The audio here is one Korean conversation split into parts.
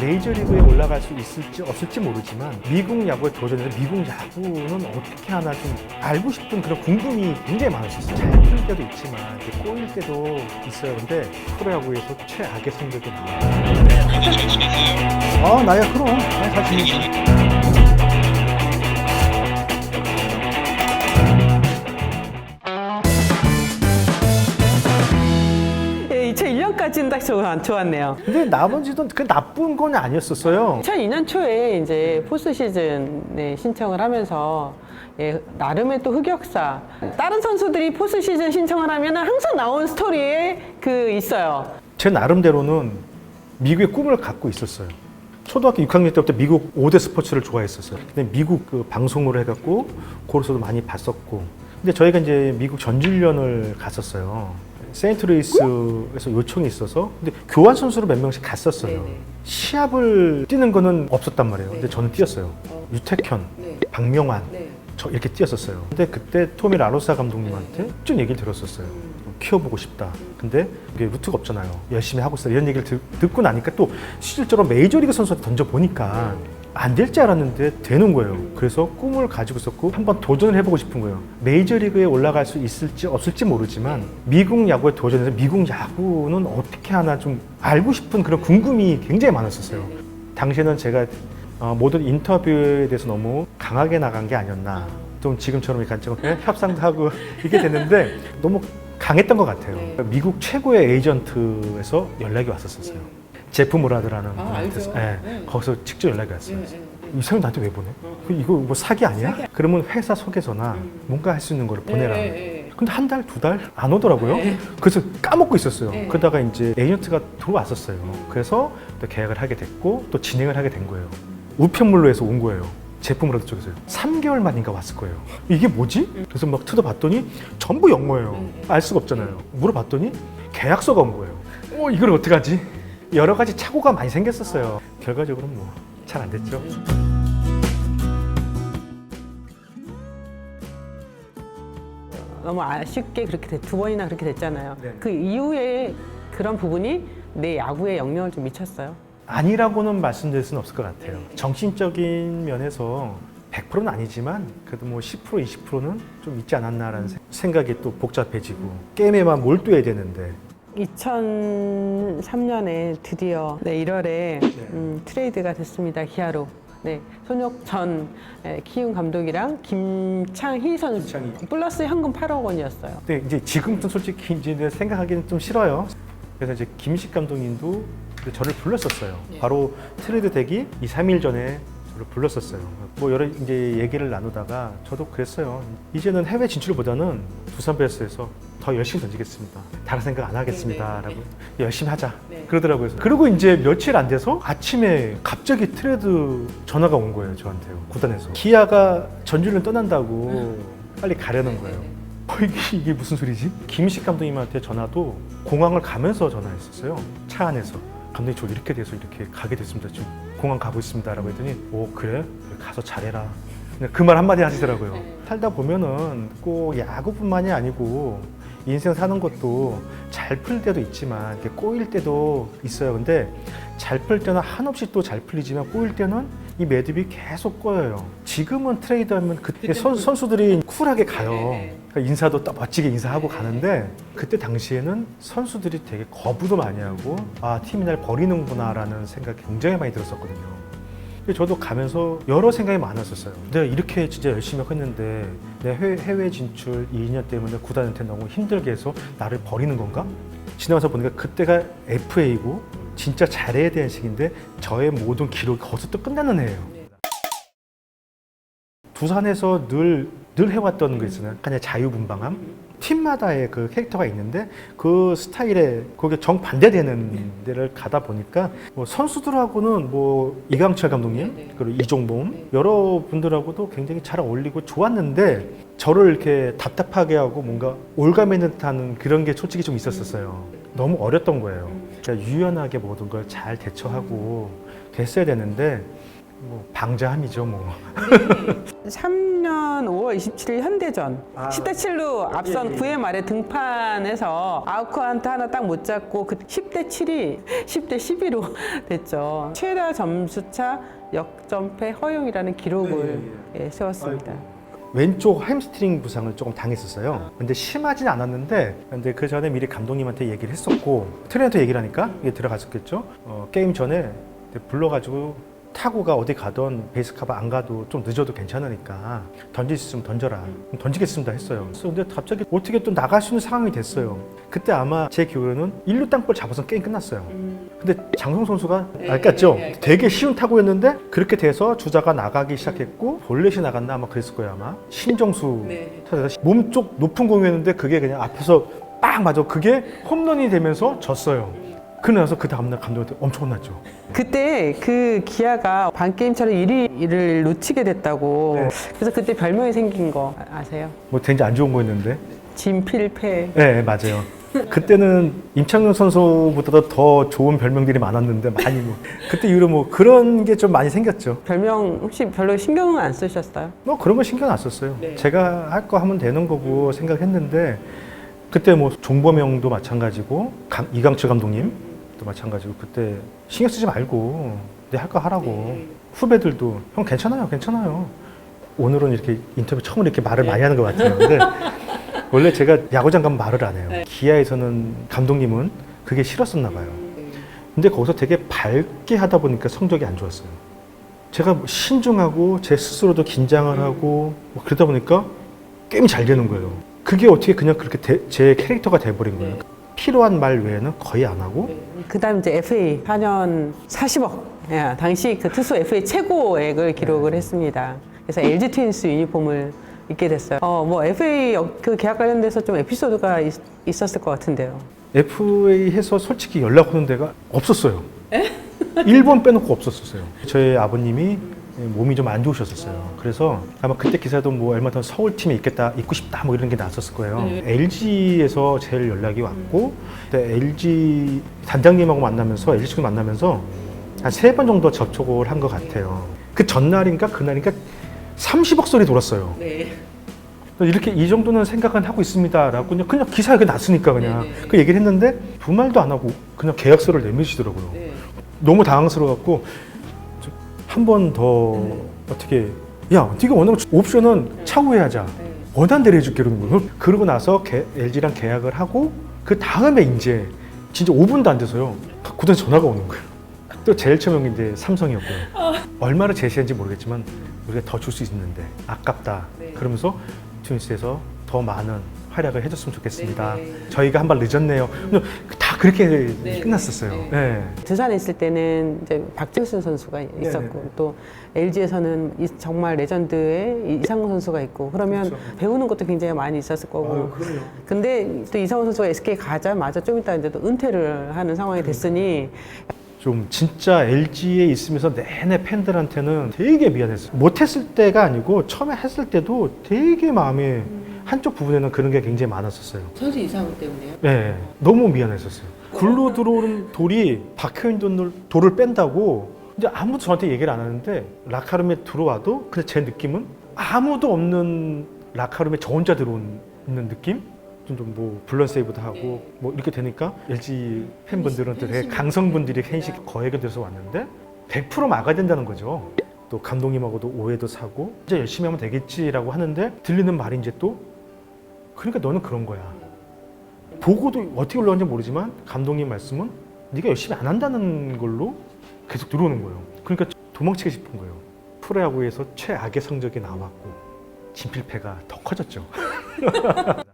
메이저리그에 올라갈 수 있을지 없을지 모르지만 미국 야구에 도전해서 미국 야구는 어떻게 하나 좀 알고 싶은 그런 궁금이 굉장히 많았었어요. 잘 풀 때도 있지만 이렇게 꼬일 때도 있어요. 근데 프로야구에서 최악의 성적이 나와요. 잘 지내세요? 아 나야 그럼 나잘 지내 2001년까지는 딱 좋- 좋았네요. 근데 나머지도 그 나쁜 건 아니었었어요. 2002년 초에 이제 포스트 시즌에 신청을 하면서 예, 나름의 또 흑역사. 다른 선수들이 포스트 시즌 신청을 하면 항상 나온 스토리에 그 있어요. 제 나름대로는 미국의 꿈을 갖고 있었어요. 초등학교 6학년 때부터 미국 5대 스포츠를 좋아했었어요. 근데 미국 그 방송으로 해갖고 거기서도 많이 봤었고. 근데 저희가 이제 미국 전지훈련을 갔었어요. 세인트루이스에서 요청이 있어서 근데 교환 선수로 몇 명씩 갔었어요. 네네. 시합을 뛰는 거는 없었단 말이에요. 근데 네. 저는 뛰었어요. 어. 유태현, 네. 박명환, 네. 저 이렇게 뛰었었어요. 근데 그때 토미 라로사 감독님한테 좀 얘기를 들었었어요. 좀 키워보고 싶다. 근데 이게 루트가 없잖아요. 열심히 하고 있어. 이런 얘기를 듣, 듣고 나니까 또 실제로 메이저리그 선수한테 던져보니까 안 될 줄 알았는데 되는 거예요. 그래서 꿈을 가지고 있었고 한번 도전을 해보고 싶은 거예요. 메이저리그에 올라갈 수 있을지 없을지 모르지만 미국 야구에 도전해서 미국 야구는 어떻게 하나 좀 알고 싶은 그런 궁금이 굉장히 많았었어요. 당시에는 제가 어, 모든 인터뷰에 대해서 너무 강하게 나간 게 아니었나. 좀 지금처럼 이렇게 좀 협상도 하고 이렇게 됐는데 너무 강했던 것 같아요. 네. 미국 최고의 에이전트에서 연락이 왔었어요. 제프 모라드라는 아, 알죠. 예, 네. 거기서 직접 연락이 왔어요. 네, 네. 이 사람 나한테 왜 보내? 그 이거 뭐 사기 아니야? 그러면 회사 속에서나 뭔가 할 수 있는 거를 보내라. 네, 네. 근데 한 달, 두 달 안 오더라고요. 네. 그래서 까먹고 있었어요. 네. 그러다가 이제 에이전트가 들어왔었어요. 그래서 또 계약을 하게 됐고 또 진행을 하게 된 거예요. 우편물로 해서 온 거예요. 제품으로 쪽에서요. 3개월 만인가 왔을 거예요. 이게 뭐지? 그래서 막 뜯어봤더니 전부 영어예요. 알 수가 없잖아요. 물어봤더니 계약서가 온 거예요. 어, 이걸 어떡하지? 여러 가지 착오가 많이 생겼었어요. 결과적으로는 뭐잘 안 됐죠. 너무 아쉽게 그렇게 됐- 두 번이나 그렇게 됐잖아요. 네. 그 이후에 그런 부분이 내 야구에 영향을 좀 미쳤어요. 아니라고는 말씀드릴 수는 없을 것 같아요. 정신적인 면에서 100%는 아니지만 그래도 뭐 10% 20%는 좀 있지 않았나라는 생- 생각이 또 복잡해지고 게임에만 몰두해야 되는데 2003년에 드디어 네, 1월에 음, 트레이드가 됐습니다. 기아로. 네, 손혁 전 에, 키움 감독이랑 김창희 선수 김창희. 플러스 현금 8억 원이었어요. 근데 이제 지금부터 솔직히 이제 생각하기는 좀 싫어요. 그래서 이제 김식 감독님도 그 저를 불렀었어요. 바로 트레이드 되기 2, 3일 전에 불렀었어요. 뭐 여러 이제 얘기를 나누다가 저도 그랬어요. 이제는 해외 진출보다는 두산 베어스에서 더 열심히 던지겠습니다. 다른 생각 안 하겠습니다. 라고 열심히 하자. 네. 그러더라고요. 그리고 이제 며칠 안 돼서 아침에 갑자기 트레이드 전화가 온 거예요. 저한테요. 구단에서. 기아가 전주를 떠난다고 빨리 가려는 거예요. 어, 이게, 이게 무슨 소리지? 김식 감독님한테 전화도 공항을 가면서 전화했었어요. 차 안에서. 감독님 저 이렇게 돼서 이렇게 가게 됐습니다. 지금 공항 가고 있습니다라고 했더니 오 그래? 그래, 가서 잘해라. 그말 한마디 하시더라고요. 살다 보면은 꼭 야구뿐만이 아니고 인생 사는 것도 잘 풀 때도 있지만 이렇게 꼬일 때도 있어요. 근데 잘 풀 때는 한없이 또 잘 풀리지만 꼬일 때는 이 매듭이 계속 꼬여요. 지금은 트레이드하면 그때 선, 선수들이 쿨하게 가요. 그러니까 인사도 딱 멋지게 인사하고 가는데 그때 당시에는 선수들이 되게 거부도 많이 하고 아 팀이 날 버리는구나라는 생각이 굉장히 많이 들었었거든요. 저도 가면서 여러 생각이 많았었어요. 내가 이렇게 진짜 열심히 했는데 내 해외, 진출 2년 때문에 구단한테 너무 힘들게 해서 나를 버리는 건가? 지나가서 보니까 그때가 FA고 진짜 잘해야 되는 시기인데 저의 모든 기록이 거기서 또 끝나는 해예요. 두산에서 늘, 늘 해왔던 거 있잖아요. 그냥 자유분방함. 팀마다의 그 캐릭터가 있는데 그 스타일에 그게 정반대되는 데를 가다 보니까 뭐 선수들하고는 뭐 이강철 감독님 그리고 이종범 여러 분들하고도 굉장히 잘 어울리고 좋았는데 저를 이렇게 답답하게 하고 뭔가 올가매 듯하는 그런 게 솔직히 좀 있었었어요. 너무 어렸던 거예요. 그러니까 유연하게 모든 걸 잘 대처하고 됐어야 되는데 뭐 방자함이죠 뭐. 3년 5월 27일 현대전 아. 10대 7로 앞선 예, 예. 9회 말에 등판해서 아우크한테 하나 딱 못 잡고 그 10대 7이 10대 12로 됐죠. 최다 점수차 역전패 허용이라는 기록을 예, 세웠습니다. 왼쪽 햄스트링 부상을 조금 당했었어요. 근데 심하진 않았는데, 근데 그 전에 미리 감독님한테 얘기를 했었고, 트레이너한테 얘기를 하니까 이게 들어갔었겠죠. 어, 게임 전에 불러가지고 타구가 어디 가던 베이스 커버 안 가도 좀 늦어도 괜찮으니까 던질 수 있으면 던져라. 그럼 던지겠습니다 했어요. 그래서 근데 갑자기 어떻게 또 나갈 수 있는 상황이 됐어요. 그때 아마 제 기억으로는 일루 땅볼 잡아서 게임 끝났어요. 근데 장성 선수가 알겠죠? 되게 쉬운 타구였는데 그렇게 돼서 주자가 나가기 시작했고 볼넷이 나갔나 아마 그랬을 거예요 아마 신정수 타자가 몸쪽 높은 공이었는데 그게 그냥 앞에서 빡 맞아 그게 홈런이 되면서 졌어요. 그러고 그 다음날 감독한테 엄청 혼났죠. 그때 그 기아가 반게임 차로 1위를 놓치게 됐다고 네. 그래서 그때 별명이 생긴 거 아- 아세요? 뭐 되게 안 좋은 거였는데. 진필패 네 맞아요. 그때는 임창용 선수보다도 더 좋은 별명들이 많았는데 많이 뭐 그때 이후로 뭐 그런 게 좀 많이 생겼죠. 별명 혹시 별로 신경은 안 쓰셨어요? 뭐 그런 거 신경 안 썼어요. 네. 제가 할 거 하면 되는 거고 생각했는데 그때 뭐 종범형도 마찬가지고 강- 이강철 감독님 도 마찬가지고 그때 신경 쓰지 말고 내 할 거 하라고 네. 후배들도 형 괜찮아요, 괜찮아요. 오늘은 이렇게 인터뷰 처음으로 이렇게 말을 네. 많이 하는 것 같아요. 근데 원래 제가 야구장 가면 말을 안 네. 해요. 기아에서는 감독님은 그게 싫었었나 봐요. 근데 거기서 되게 밝게 하다 보니까 성적이 안 좋았어요. 제가 뭐 신중하고 제 스스로도 긴장을 하고 뭐 그러다 보니까 게임이 잘 되는 거예요. 그게 어떻게 그냥 그렇게 대- 제 캐릭터가 돼버린 거예요. 필요한 말 외에는 거의 안 하고 그다음 이제 FA 4년 40억. 예, 당시 그 투수 FA 최고액을 기록을 했습니다. 그래서 LG 트윈스 유니폼을 입게 됐어요. 어, 뭐 FA 역- 그 계약 관련돼서 좀 에피소드가 있, 있었을 것 같은데요. FA에서 솔직히 연락 오는 데가 없었어요. 일본 빼놓고 없었었어요. 저희 아버님이 몸이 좀 안 좋으셨었어요. 그래서 아마 그때 기사도 뭐 얼마 전 서울 팀에 있겠다, 있고 싶다 뭐 이런 게 나왔었을 거예요. LG에서 제일 연락이 왔고, 그때 LG 단장님하고 만나면서 LG 친구 만나면서 한 세 번 정도 접촉을 한 것 같아요. 그 전날인가 그날인가 30억 소리 돌았어요. 이렇게 이 정도는 생각은 하고 있습니다라고 그냥 그냥 기사에 났으니까 그냥 그 얘기를 했는데 두 말도 안 하고 그냥 계약서를 내미시더라고요. 너무 당황스러워갖고 한 번 더 어떻게 야 네가 원하면 옵션은 차후에 하자. 원한 대로 해줄게 이러는 거예요. 그러고 나서 LG랑 계약을 하고 그 다음에 이제 진짜 5분도 안 돼서요. 구단에서 전화가 오는 거예요. 또 제일 처음에 이제 삼성이었고요. 얼마를 제시한지 모르겠지만 우리가 더 줄 수 있는데 아깝다. 그러면서 트윈스에서 더 많은 활약을 해줬으면 좋겠습니다. 저희가 한 발 늦었네요. 다 그렇게 끝났었어요. 네. 두산에 있을 때는 이제 박정순 선수가 있었고 네네네. 또 LG에서는 정말 레전드의 이상훈 선수가 있고 그러면 그렇죠. 배우는 것도 굉장히 많이 있었을 거고 그럼요. 근데 또 이상훈 선수가 SK 가자마자 좀 이따 이제 또 은퇴를 하는 상황이 됐으니 좀 진짜 LG에 있으면서 내내 팬들한테는 되게 미안했어요. 못했을 때가 아니고 처음에 했을 때도 되게 마음에 한쪽 부분에는 그런 게 굉장히 많았었어요. 선수 이상훈 때문에요? 네, 너무 미안했었어요. 굴로 들어오는 돌이 박혀있는 돌, 돌을 뺀다고 이제 아무도 저한테 얘기를 안 하는데 라카룸에 들어와도 그냥 제 느낌은 아무도 없는 라카룸에 저 혼자 들어오는 느낌? 좀뭐 블런 세이브도 하고 뭐 이렇게 되니까 LG 팬분들은 또 되게 강성분들이 팬식 거액에 들어서 왔는데 100% 막아야 된다는 거죠. 또 감독님하고도 오해도 사고 이제 열심히 하면 되겠지라고 하는데 들리는 말이 이제 또 그러니까 너는 그런 거야. 보고도 어떻게 올라왔는지 모르지만 감독님 말씀은 네가 열심히 안 한다는 걸로 계속 들어오는 거예요. 그러니까 도망치고 싶은 거예요. 프로야구에서 최악의 성적이 나왔고 진필패가 더 커졌죠.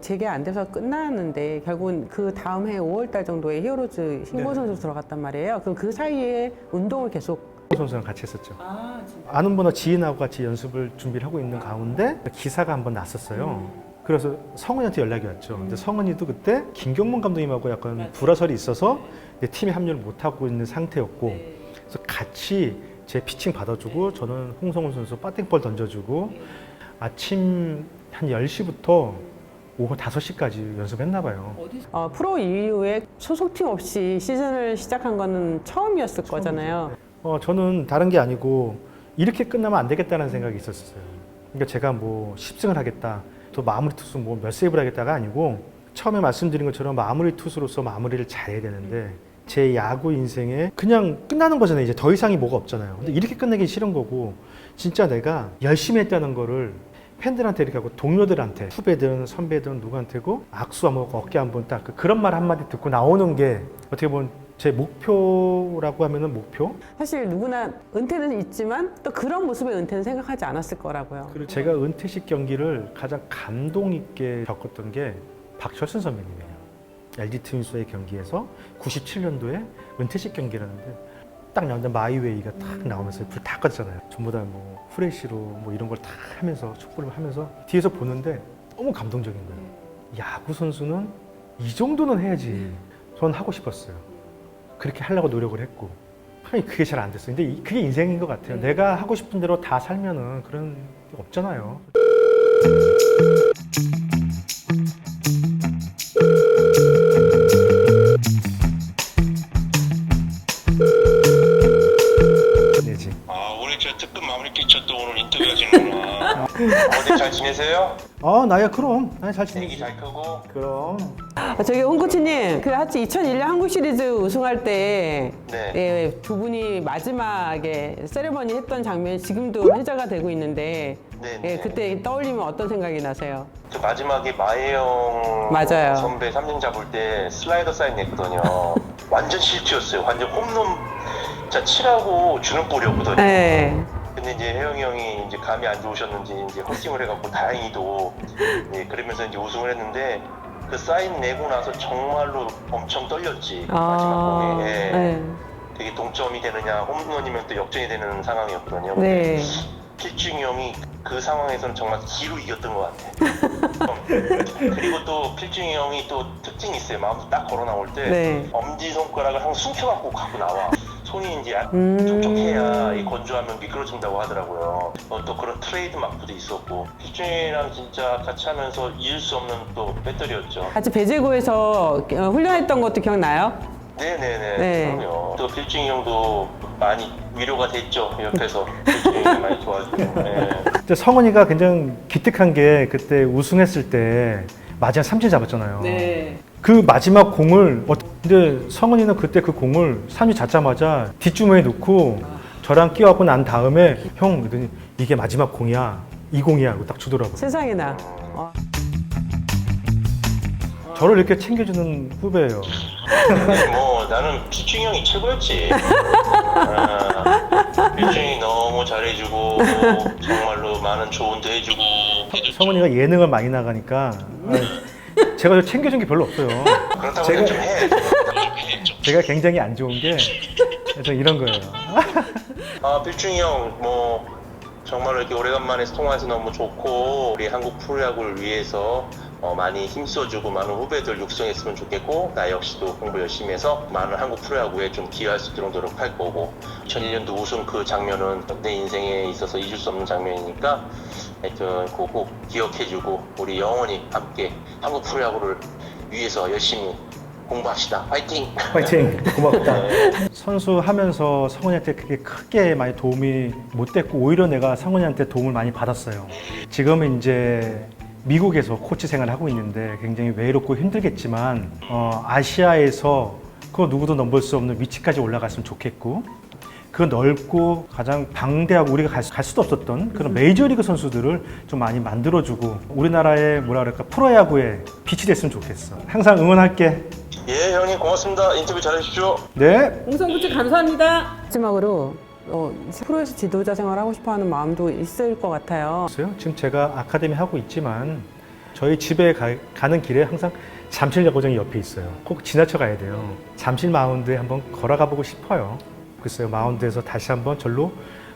재개 안 돼서 끝났는데 결국은 그 다음 해 5월 달 정도에 히어로즈 신고 네. 선수 들어갔단 말이에요. 그럼 그 사이에 운동을 계속 선수랑 같이 했었죠. 아, 진짜. 아는 분하고 지인하고 같이 연습을 준비를 하고 있는 가운데 기사가 한번 났었어요. 그래서 성은이한테 연락이 왔죠. 근데 성은이도 그때 김경문 감독님하고 약간 불화설이 있어서 팀에 합류를 못 하고 있는 상태였고, 그래서 같이 제 피칭 받아주고 저는 홍성훈 선수 빠띵볼 던져주고 아침 한 10시부터 오후 5시까지 연습했나 봐요. 어, 프로 이후에 소속팀 없이 시즌을 시작한 거는 처음이었을 거잖아요. 어, 저는 다른 게 아니고 이렇게 끝나면 안 되겠다는 생각이 있었어요. 그러니까 제가 뭐 10승을 하겠다, 또 마무리 투수 뭐 몇 세이브를 하겠다가 아니고 처음에 말씀드린 것처럼 마무리 투수로서 마무리를 잘해야 되는데 제 야구 인생에 그냥 끝나는 거잖아요. 이제 더 이상이 뭐가 없잖아요. 근데 이렇게 끝내기 싫은 거고 진짜 내가 열심히 했다는 거를 팬들한테 이렇게 하고 동료들한테 후배든 선배든 누구한테고 악수 한번 어깨 한번 딱 그- 그런 말 한마디 듣고 나오는 게 어떻게 보면 제 목표라고 하면은 목표? 사실 누구나 은퇴는 있지만 또 그런 모습의 은퇴는 생각하지 않았을 거라고요. 그리고 제가 은퇴식 경기를 가장 감동 있게 겪었던 게 박철순 선배님이에요. LG 트윈스의 경기에서 97년도에 은퇴식 경기라는데 딱 나오는데 마이웨이가 딱 나오면서 불다 껐잖아요. 전부 다 뭐 후레쉬로 뭐 이런 걸 다 하면서 축구를 하면서 뒤에서 보는데 너무 감동적인 거예요. 야구 선수는 이 정도는 해야지. 전 하고 싶었어요. 그렇게 하려고 노력을 했고. 그게 잘 안 됐어요. 근데 이- 그게 인생인 것 같아요. 내가 하고 싶은 대로 다 살면은 그런 게 없잖아요. 어디 잘 지내세요? 아 나야 그럼 나잘 애기 지내지. 잘 크고 그럼. 아, 저기 홍 코치님, 그 하여튼 2001년 한국 시리즈 우승할 때 네. 예, 두 분이 마지막에 세레머니 했던 장면이 지금도 회자가 되고 있는데 네, 예, 네. 그때 떠올리면 어떤 생각이 나세요? 그 마지막에 마혜영 맞아요. 선배 3진 잡을 때 슬라이더 사인 냈거든요 완전 실투였어요 완전 홈런 진짜 치라고 주는 볼이었거든요 네. 근데 이제 혜영이 형이 이제 감이 안 좋으셨는지 이제 헛심을 해갖고 다행히도 예, 그러면서 이제 우승을 했는데 그 사인 내고 나서 정말로 엄청 떨렸지 마지막 공에 예. 네. 되게 동점이 되느냐 홈런이면 또 역전이 되는 상황이었거든요. 네. 필중이 형이 그 상황에서는 정말 기로 이겼던 것 같아. 그리고 또 필중이 형이 또 특징이 있어요. 마음도 딱 걸어 나올 때 네. 엄지 손가락을 항상 숨겨갖고 갖고 나와. 손이 이제 약- 음. 촉촉해야 이 건조하면 미끄러진다고 하더라고요. 어, 또 그런 트레이드 마크도 있었고 필중이랑 진짜 같이 하면서 잊을 수 없는 또 배터리였죠. 같이 배제구에서 어, 훈련했던 것도 기억나요? 네네네. 네. 그럼요. 또 필중이 형도 많이 위로가 됐죠. 옆에서 필중이 형이 많이 도와주고. 네. 근데 성은이가 굉장히 기특한 게 그때 우승했을 때 마지막 삼진 잡았잖아요. 네. 그 마지막 공을 어, 근데 성은이는 그때 그 공을 삼진 잡자마자 뒷주머니에 넣고 저랑 끼워갖고 난 다음에 형 그러더니 이게 마지막 공이야 이 공이야 이거 딱 주더라고요. 세상에나. 어, 저를 이렇게 챙겨주는 후배예요. 근데 뭐 나는 필중이 형이 최고였지. 아, 필중이 너무 잘해주고 정말로 많은 조언도 해주고. 성은이가 예능을 많이 나가니까 아, 제가 저 챙겨준 게 별로 없어요. 그렇다고 제가- 좀 해. 제가 굉장히 안 좋은 게 이런 거예요. 아 필중이 형 뭐 정말로 이렇게 오래간만에 통화해서 너무 좋고 우리 한국 프로야구를 위해서 어, 많이 힘써주고 많은 후배들 육성했으면 좋겠고 나 역시도 공부 열심히 해서 많은 한국 프로야구에 좀 기여할 수 있도록 노력할 거고 2001년도 우승 그 장면은 내 인생에 있어서 잊을 수 없는 장면이니까 하여튼 그거 꼭 기억해주고 우리 영원히 함께 한국 프로야구를 위해서 열심히 공부합시다 화이팅! 파이팅 고맙다. 선수 하면서 성훈이한테 그게 크게 많이 도움이 못 됐고 오히려 내가 성훈이한테 도움을 많이 받았어요. 지금은 이제 미국에서 코치 생활을 하고 있는데 굉장히 외롭고 힘들겠지만 어, 아시아에서 그 누구도 넘볼 수 없는 위치까지 올라갔으면 좋겠고 그 넓고 가장 방대하고 우리가 갈, 수- 갈 수도 없었던 그런 메이저리그 선수들을 좀 많이 만들어주고 우리나라의 뭐라 그럴까 프로야구에 빛이 됐으면 좋겠어. 항상 응원할게. 예 형님 고맙습니다 인터뷰 잘해주십시오 네. 홍성 코치 감사합니다. 마지막으로 어, 프로에서 지도자 생활 하고 싶어하는 마음도 있을 것 같아요. 없어요. 지금 제가 아카데미 하고 있지만 저희 집에 가, 는 길에 항상 잠실 야구장이 옆에 있어요. 꼭 지나쳐 가야 돼요. 잠실 마운드에 한번 걸어가 보고 싶어요. 글쎄요, 마운드에서 다시 한번 절로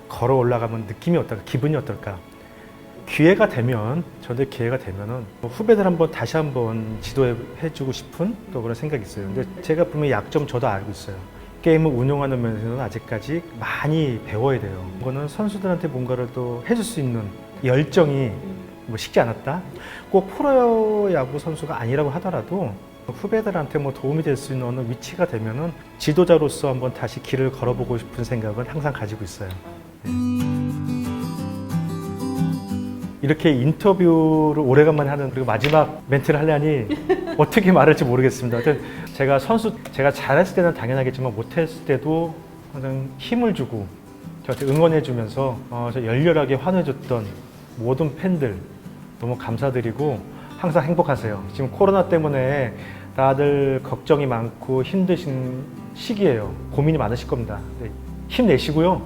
걸어 올라가면 느낌이 어떨까, 기분이 어떨까. 기회가 되면, 저한테 기회가 되면은 후배들 한번 다시 한번 지도해주고 싶은 또 그런 생각이 있어요. 근데 제가 분명히 약점 저도 알고 있어요. 게임을 운영하는 면에서는 아직까지 많이 배워야 돼요. 이거는 선수들한테 뭔가를 또 해줄 수 있는 열정이 뭐 쉽지 않았다. 꼭 프로야구 선수가 아니라고 하더라도 후배들한테 뭐 도움이 될 수 있는 어느 위치가 되면은 지도자로서 한번 다시 길을 걸어보고 싶은 생각은 항상 가지고 있어요. 네. 이렇게 인터뷰를 오래간만에 하는 그리고 마지막 멘트를 하려니 어떻게 말할지 모르겠습니다. 하여튼 제가 선수 제가 잘했을 때는 당연하겠지만 못했을 때도 항상 힘을 주고 저한테 응원해주면서 어, 저 열렬하게 환호해줬던 모든 팬들 너무 감사드리고 항상 행복하세요. 지금 코로나 때문에 다들 걱정이 많고 힘드신 시기예요. 고민이 많으실 겁니다. 네, 힘내시고요.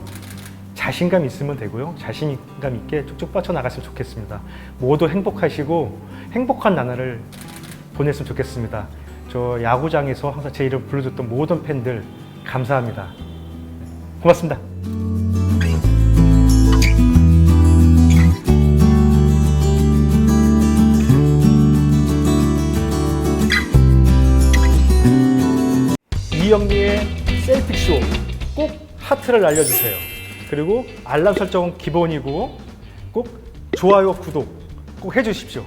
자신감 있으면 되고요. 자신감 있게 쭉쭉 뻗쳐나갔으면 좋겠습니다. 모두 행복하시고 행복한 나날을 보냈으면 좋겠습니다. 저 야구장에서 항상 제 이름 불러줬던 모든 팬들 감사합니다. 고맙습니다. 셀픽쇼 꼭 하트를 날려주세요. 그리고 알람 설정은 기본이고 꼭 좋아요, 구독 꼭 해주십시오.